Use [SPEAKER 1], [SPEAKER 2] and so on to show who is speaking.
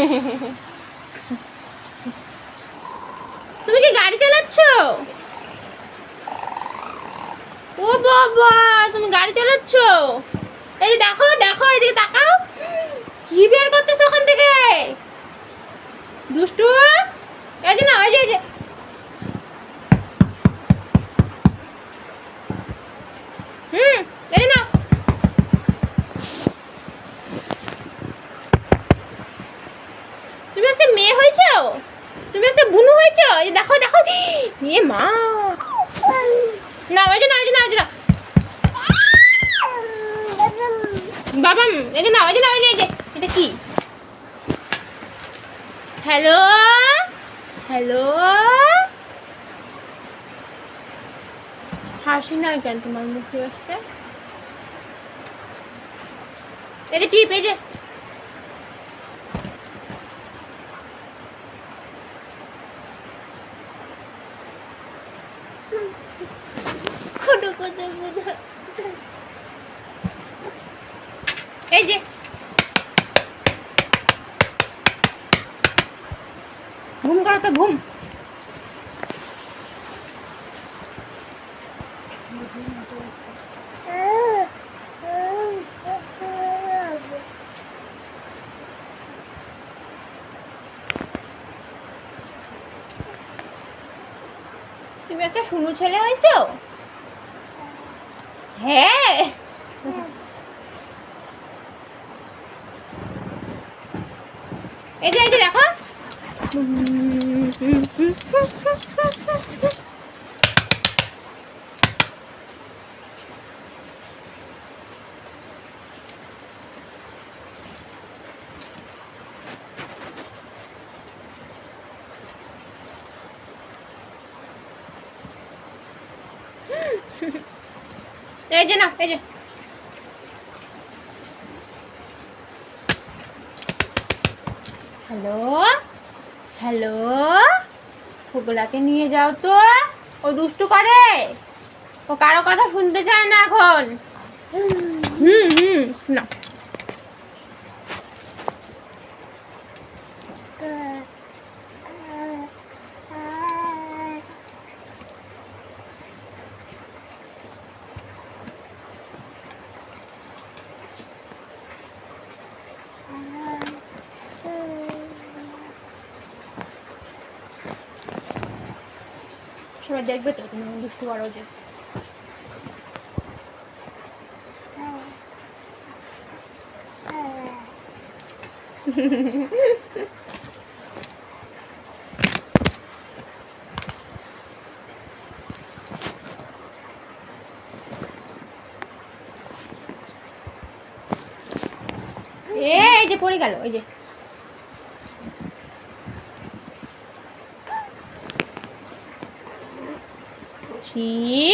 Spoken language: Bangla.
[SPEAKER 1] তুমি কি গাড়ি চালাচ্ছ? ও বাবা তুমি গাড়ি চালাচ্ছ? এই দেখো দেখো এদিকে তাকাও কি বের করতেছো ওখান থেকে দুষ্টু এই যে না এই যে এই যে হুম এই না তুমি আজকে মেয়ে হয়েছো তুমি আজকে বুনু হয়েছো? এই দেখো দেখো। এ মা। না ওই যে না ওই যে না ওই যে না। বাবা এই যে না ওই যে না ওই যে এটা কি? হ্যালো হ্যালো হাসি না কেন তোমার মুখে আসতে এই যে টিপ, এই যে। এই যে। ঘুম করো তো ঘুম। তুমি একটা শুনু ছেলে হয়েছ? হ্যাঁ। এই যে এই যে দেখো। এই যে না এই যে। হ্যালো? হ্যালো? ওগুলাকে নিয়ে যাও তো। ও দুষ্টু করে। ও কারও কথা শুনতে চায় না এখন। হুম হুম না সবাই দেখবে তো তুমি দুষ্টু করো যে। এই যে পড়ে গেল ওই যে। 起